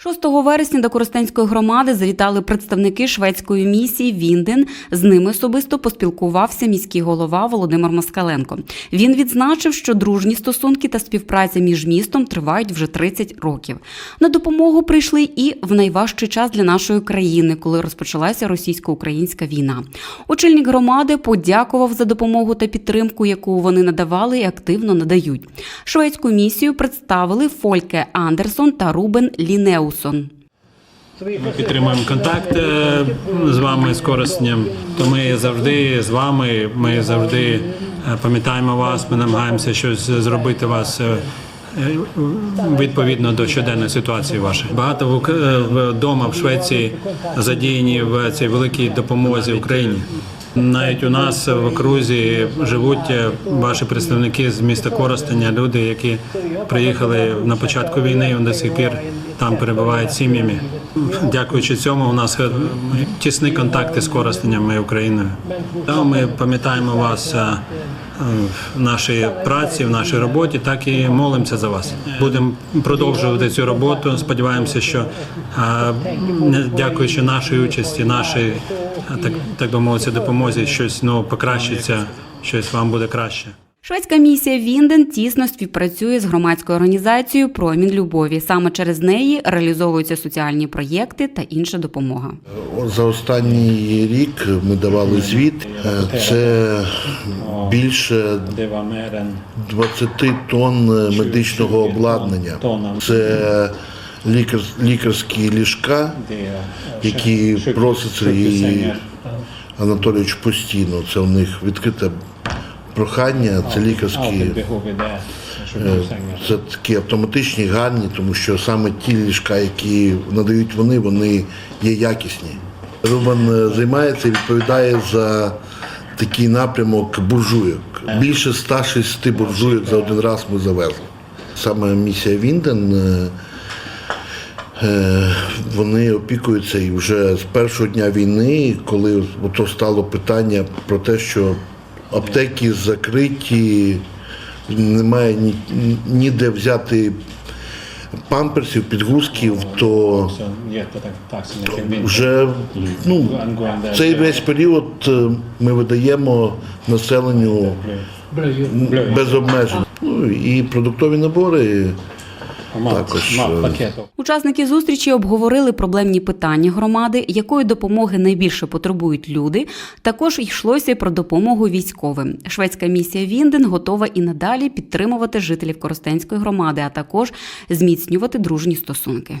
6 вересня до Коростенської громади завітали представники шведської місії Вінден. З ними особисто поспілкувався міський голова Володимир Москаленко. Він відзначив, що дружні стосунки та співпраця між містом тривають вже 30 років. На допомогу прийшли і в найважчий час для нашої країни, коли розпочалася російсько-українська війна. Очільник громади подякував за допомогу та підтримку, яку вони надавали і активно надають. Шведську місію представили Фольке Андерсон та Рубен Лінеусон. Ми підтримуємо контакт е, з вами з корисням. То ми завжди з вами. Ми завжди е, пам'ятаємо вас. Ми намагаємося щось зробити вас. е, Відповідно до щоденної ситуації вашої багато вдома в Швеції задіяні в цій великій допомозі Україні. Навіть у нас в окрузі живуть е, ваші представники з міста Коростеня, люди, які приїхали на початку війни, і до сих пір там перебувають сім'ями. Дякуючи цьому, у нас е, тісні контакти з Коростеням і Україною. Ми пам'ятаємо вас е, в нашій праці, в нашій роботі, так і молимося за вас. Будемо продовжувати цю роботу. Сподіваємося, що дякуючи нашій участі, нашій так, так би мовити, допомозі, щось ну, покращиться, щось вам буде краще. Шведська місія Вінден тісно співпрацює з громадською організацією Промінь любові. Саме через неї реалізовуються соціальні проєкти та інша допомога. За останній рік ми давали звіт. Це більше 20 тонн медичного обладнання. Це лікар, лікарські ліжка, які просить Сергій Анатолійович постійно. Це у них відкрите прохання. Це лікарські. Е, Це такі автоматичні, гарні, тому що саме ті ліжка, які надають вони, вони є якісні. Рубан е, займається і відповідає за такий напрямок буржуйок. Більше 160 буржуйок за один раз ми завезли. Саме місія Вінден. е, е, Вони опікуються і вже з першого дня війни, коли ото стало питання про те, що аптеки закриті, немає ні, ніде взяти памперсів, підгузків, то вже ну, цей весь період е, ми видаємо населенню без обмежень. Ну і продуктові набори також. е, Учасники зустрічі обговорили проблемні питання громади, якої допомоги найбільше потребують люди. Також йшлося про допомогу військовим. Шведська місія Вінден готова і надалі підтримувати жителів Коростенської громади, а також зміцнювати дружні стосунки.